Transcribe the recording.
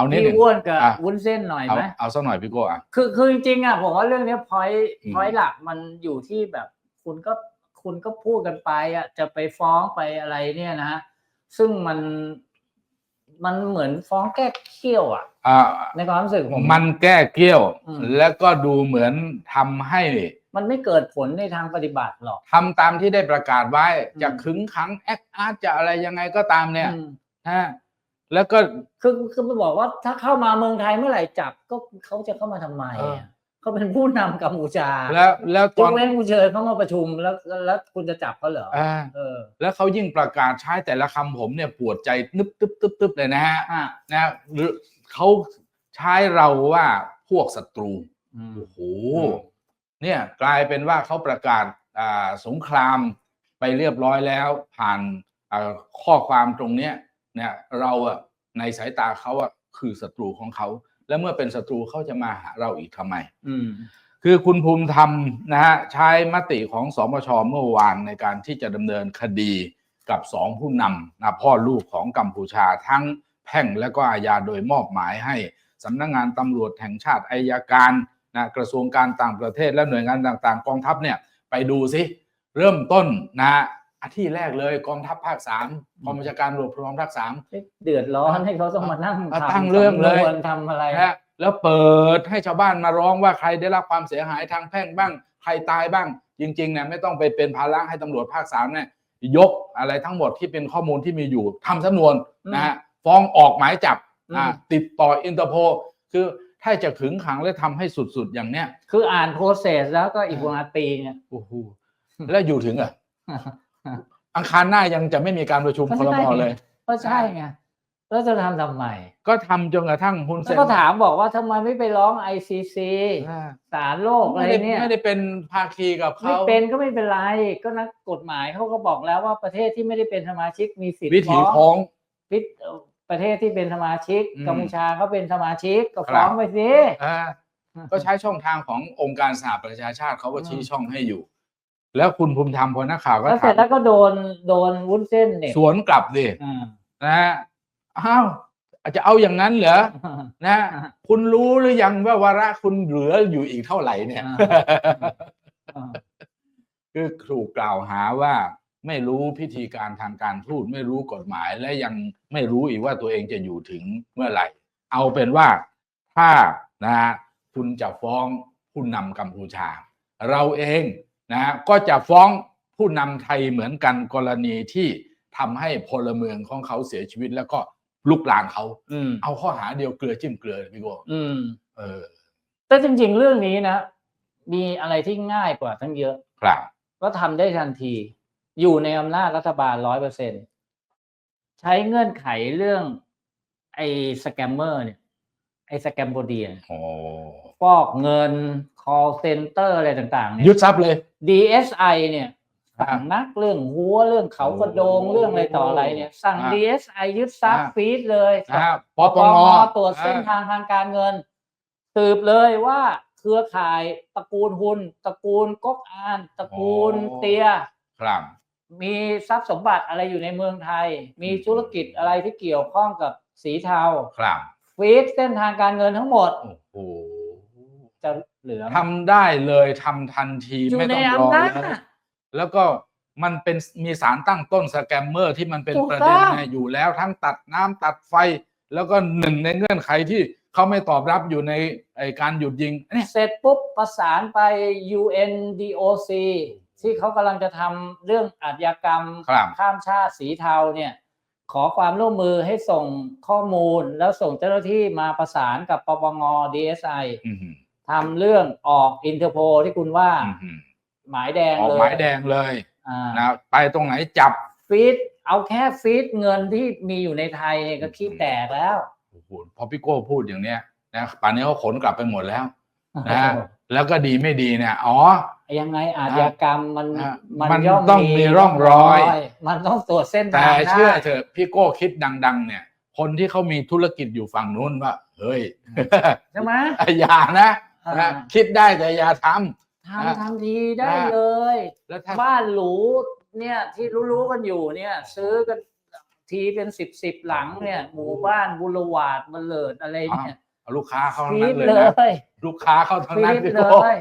เอานิดหนึ่พี่ง อ้วนกับอะ วุ้นเส้นหน่อยเอาไหมเอาสักหน่อยพี่โก้อะ คือคือจริงๆอะผมว่าเรื่องเนี้พอยอืม พอยหลักมันอยู่ที่แบบคุณก็คุณก็พูดกันไปอะจะไปฟ้องไปอะไรเนี่ยนะฮะซึ่งมันมันเหมือนฟ้องแก้เขี้ยวอะ อ่าในความรู้สึกผม มันแก้เกี้ยว อืม แล้วก็ดูเหมือนทำให้มันไม่เกิดผลในทางปฏิบัติหรอก ทำตามที่ได้ประกาศไว้ อืม จะขึงขังแอคอาร์ตจะอะไรยังไงก็ตามเนี่ยอืมฮะ แล้วก็คือคือมันบอกว่าถ้าเข้ามาเมืองไทยเมื่อไหร่จับก็เขาจะเข้ามาทำไมเอออะเขาเป็นผู้นำกัมพูชา แล้วแล้วตยอนกเว้นคุณเชิญเขามาประชุมแล้วแล้วแล้วคุณจะจับเขาเหรออ่าเออ แล้วเขายิ่งประกาศใช้แต่ละคำผมเนี่ยปวดใจนึบตึ๊บตึ๊บตึ๊บเลยนะฮะอะนะหรือเขาใช้เราว่าพวกศัตรูอืมโอ้โหอืมเนี่ยกลายเป็นว่าเขาประกาศอ่าสงครามไปเรียบร้อยแล้ว ผ่านอ่าข้อความตรงเนี้ย เนี่ยเราอะในสายตาเขาอะคือศัตรูของเขา และเมื่อเป็นศัตรูเขาจะมาหาเราอีกทำไม อืมคือคุณภูมิธรรมนะฮะใช้มติของสมชเมื่อวานในการที่จะดำเนินคดีกับสองผู้นำนะพ่อลูกของกัมพูชาทั้งแพ่งและก็อาญาโดยมอบหมายให้สำนักงานตำรวจแห่งชาติอายการนะกระทรวงการต่างประเทศและหน่วยงานต่างๆ กองทัพเนี่ยไปดูสิเริ่มต้นนะฮะ อาที่แรกเลยกองทัพภาคสามกองบัญชาการตำรวจภูธรภาคสามเดือดร้อนให้เขาต้องมานั่งอะทำตั้งเรื่องเลยสำนวนทำอะไรนะฮะแล้วเปิดให้ชาวบ้านมาร้องว่าใครได้รับความเสียหายทางแพ่งบ้าง ใครตายบ้าง จริงๆเนี่ยไม่ต้องไปเป็นภาระให้ตำรวจภาคสามเนี่ยยกอะไรทั้งหมดที่เป็นข้อมูลที่มีอยู่ทำสำนวนอืมนะฮะฟ้องออกหมายจับอืมอ่าติดต่ออินเตอร์โพคือถ้าจะขึงขังและทำให้สุดๆอย่างเนี้ยคืออ่านโปรเซสแล้วก็อีกประมาณปีเนี่ยโอ้โหแล้วอยู่ถึงอะ อังคารหน้ายังจะไม่มีการประชุมก็คใช่รมเลย ก็ใช่ไงแล้วจะทำทำไมก็ทำจนกระทั่งฮุนแล้เซวนก็ถามบอกว่าทำไมไม่ไปร้อง ICC อ่าศาลโลกอะไรไม่ได้เนี่ยไม่ได้เป็นภาคีกับไม่เขาเป็นก็ไม่เป็นไร ก็นักกฎหมายเขาก็บอกแล้วว่าประเทศที่ไม่ได้เป็นสมาชิกมีสิทธิ์วิถีฟ้ของพิษเอ่อประเทศที่เป็นสมาชิกอืมกัมพูชาเขาเป็นสมาชิกก็ครับฟ้องไปสิอ่าก็ใช้ช่องทางขององค์การสหประชาชาติเขาก็อืมชี้ช่องให้อยู่ แล้วคุณภูมิธรรมพอนักข่าวก็แล้วเสถาร็มจแล้วก็โดนโดนวุ้นเส้นเนี่ยสวนกลับสิอ่า นะฮะอ้าวอาจจะเอาอย่างนั้นเหรอนะฮะอ่าคุณรู้หรือยังว่าวาระคุณเหลืออยู่อีกเท่าไหร่เนี่ยอ่าคือถูกกล่าวหาว่าไม่รู้พิธีการทางการทูตไม่รู้กฎหมายและยังไม่รู้อีกว่าตัวเองจะอยู่ถึงเมื่อไหร่ เอาเป็นว่าถ้านะฮะคุณจะฟ้องผู้นำกัมพูชา เราเอง นะฮะก็จะฟ้องผู้นำไทยเหมือนกันกรณีที่ทำให้พลเมืองของเขาเสียชีวิตแล้วก็ลุกลานเขาอืมเอาข้อหาเดียวเกลือจิ้มเกลือเลยพี่โก้อืมเออ แต่จริง ๆ เรื่องนี้นะ มีอะไรที่ง่ายกว่าทั้งเยอะ ครับก็ทำได้ทันที อยู่ในอำนาจรัฐบาลร้อยเปอร์เซ็นใช้เงื่อนไขเรื่องไอ้สแกมเมอร์เนี่ย ไอ้สแกมโบเดียโอ้ฟอกเงิน call center อะไรต่างๆเนี่ยยึดทรัพย์เลย DSI เนี่ยครับสั่งนักเรื่องหัวเรื่องเขากระโดงโอ้เรื่องอะไรต่ออะไรเนี่ยสั่งอ่า DSI ยึดทรัพย์อ่าฟีดเลยนะฮะปปปปงงตรวจเส้นทางทางการเงินสืบเลยว่าเครือข่ายตระกูลหุนตระกูลก๊กอาน ตระกูลเตียครับมีทรัพย์สมบัติอะไรอยู่ในเมืองไทย มีธุรกิจอะไรที่เกี่ยวข้องกับสีเทาครับ ฟีดเส้นทางการเงินทั้งหมด โอ้โหจะเหลือทำได้เลยทำทันทีอยู่ไม่ในต้องรออำนาจแล้วแล้วก็มันเป็นมีสารตั้งต้นสแกมเมอร์ที่มันเป็นถูกประเด็นต้องเนี่ยอยู่แล้วทั้งตัดน้ำตัดไฟ แล้วก็หนึ่งในเงื่อนไขที่เขาไม่ตอบรับอยู่ในไอการหยุดยิงเนี่ยเสร็จปุ๊บประสานไป UNDOC ที่เขากำลังจะทำเรื่องอาชญากรรมครับข้ามชาติสีเทาเนี่ย ขอความร่วมมือให้ส่งข้อมูลแล้วส่งเจ้าหน้าที่มาประสานกับปปง DSI อื้อหือทำเรื่องออกอินเตอร์โพที่คุณว่าอื้อหือหมายแดงออกเลยหมายแดงเลยอ่านะไปตรงไหนจับฟีดเอาแค่ฟีดเงินที่มีอยู่ในไทยเนี่ยก็ขี้แตกแล้วโอ้โหพอพี่โก้พูดอย่างเนี้ยนะป่านนี้เขาขนกลับไปหมดแล้วนะฮะแล้วก็ดีไม่ดีเนี่ย อ๋อ ยังไงอาชญากรรมมันอะมันมันย่อมต้องมีร่องรอย มันต้องตรวจเส้นแต่ทางเชื่อได้เถอะพี่โก้คิดดัง ๆ เนี่ย คนที่เขามีธุรกิจอยู่ฝั่งนู้นว่า เฮ้ยใช่ไหมอย่านะอ่านะคิดได้แต่อย่าททำทำทีได้อ่าเลยำแล้วถ้าบ้านหรูเนี่ยที่รู้ๆกันอยู่เนี่ย ซื้อกันทีเป็นสิบสิบหลังเนี่ยหมู่บ้านบุรวาดบเลิดอะไรเนี่ยเอาลูกค้าเข้าทั้งฟีนั้นดเลยเลนะยลูกค้าเข้าทั้งฟีนั้นดพี่เลโก้ย